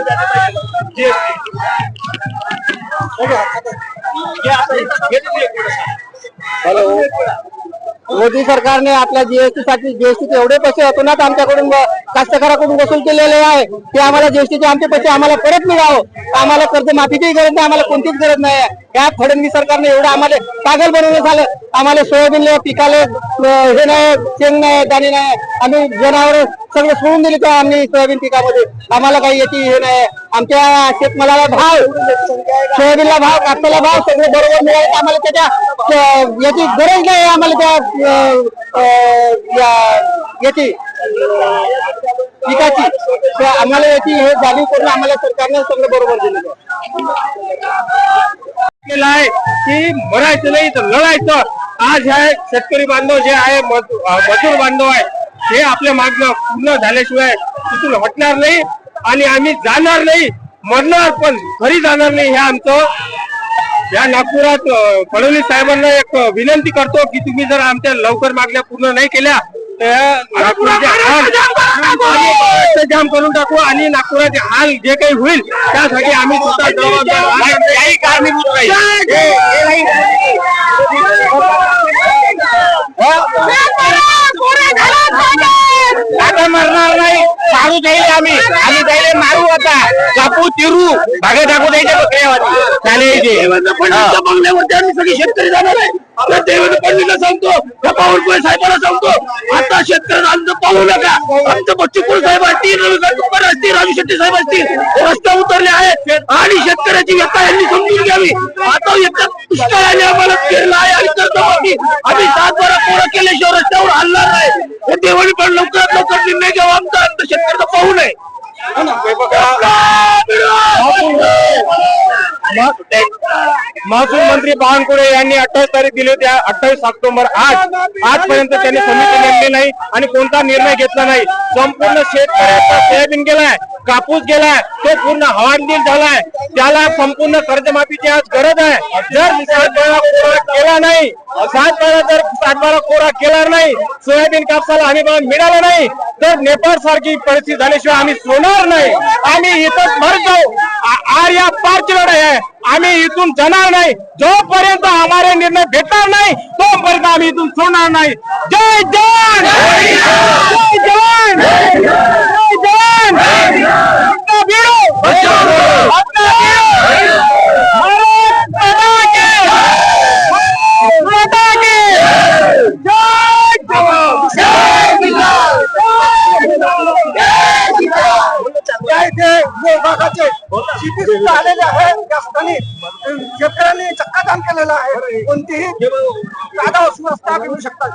बंद झाली पाहिजे हॅलो। मोदी सरकारने आपल्या जीएसटी साठी जीएसटीचे एवढे पैसे अतोनात आमच्याकडून व कास्तकाराकडून वसूल केलेले आहे. ते आम्हाला जीएसटीचे आमचे पैसे आम्हाला परत मिळावं. आम्हाला कर्जमाफीची गरज नाही आम्हाला कोणतीच गरज नाही या फडणवीस सरकारने एवढं आम्हाला पागल बनवलं झालं. आम्हाला सोयाबीन पिकाले हे नाही शेंग नाही दाणे नाही. आम्ही जनावर सगळं सोडून दिले तर आम्ही सोयाबीन पिकामध्ये. आम्हाला काही याची हे नाही आमच्या शेतमालाला भाव सोयाबीनला भाव कापसाला भाव सगळं बरोबर मिळाले आम्हाला त्याच्या याची गरज नाही आम्हाला त्या याची. पिकाची आम्हाला याची हे जाणीव करून आम्हाला सरकारने सगळं बरोबर दिलेलं आहे केलं आहे की मरायचं नाही तर लढायचं. आज ह्या शेतकरी बांधव जे आहे मजूर बांधव आहे हे आपल्या मागणं पूर्ण झाल्याशिवाय तिथून हटणार नाही आणि आम्ही जाणार नाही मरणार पण घरी जाणार नाही हे आमचं या नागपुरात फडणवीस साहेबांना एक विनंती करतो की तुम्ही जर आमच्या लवकर मागण्या पूर्ण नाही केल्या तर नागपुराचे जाम करून टाकू. आणि नागपुराचे हाल जे काही होईल त्यासाठी आम्ही स्वतः जबाबदार आहे. काही कारणीभूत नाही. आता मरणार नाही मारू जाईल आम्ही. आम्ही जाईल मारू आता. कापू चिरू. भागे टाकू द्यायचे बकऱ्यावर चालेल देवेंद्र फडणवीसच्या बंगल्यावरती आम्ही सगळे शेतकरी जाणार आहे. देवेंद्र फडणवीसला सांगतो. त्या बावनकुळे साहेबांना सांगतो. आता शेतकऱ्यांना आमचं पाहू नका. आमचं बच्चूकुळ साहेब असतील रविकांत तुपकर असतील राजू शेट्टी साहेब असतील रस्ते उतरले आहेत. आणि शेतकऱ्याची व्यथा यांनी समजून घ्यावी. आता एकदा पुष्कळ आले आम्हाला फिरला आहे आणि कर्जमाफी आम्ही. सात बारा पोरं केल्याशिवाय रस्त्यावर हलणार नाही. हे देवानी पण लवकरात लवकर निर्णय घ्यावा. आमचं शेतकऱ्याचं पाहू नये. महसूल मंत्री बावनकुळे यांनी अठ्ठावीस तारीख दिली होती. अठ्ठावीस ऑक्टोबर आज आजपर्यंत त्यांनी समिती नेमली नाही आणि कोणता निर्णय घेतला नाही. संपूर्ण शेतकऱ्याचा सोयाबीन गेलाय कापूस गेलाय तो पूर्ण हवालदिल झालाय. त्याला संपूर्ण कर्जमाफीची आज गरज आहे. जर सातबारा कोरा केला नाही सातबारा जर सातबारा कोरा केला नाही सोयाबीन कापसाला आम्ही मिळाला नाही तर नेपाळ सारखी परिस्थिती झाल्याशिवाय आम्ही सोनार नाही. आम्ही इथं मर जाऊ. आर या पारची लढाई. आम्ही इथून जाणार नाही. जोपर्यंत आम्हाला निर्णय भेटणार नाही तोपर्यंत आम्ही इथून सोडणार नाही. जय जय विभागाचे शेती सुद्धा आलेले आहे. त्या ठिकाणी शेतकऱ्यांनी चक्काजाम केलेला आहे. कोणतीही जागा असू घेऊ शकतात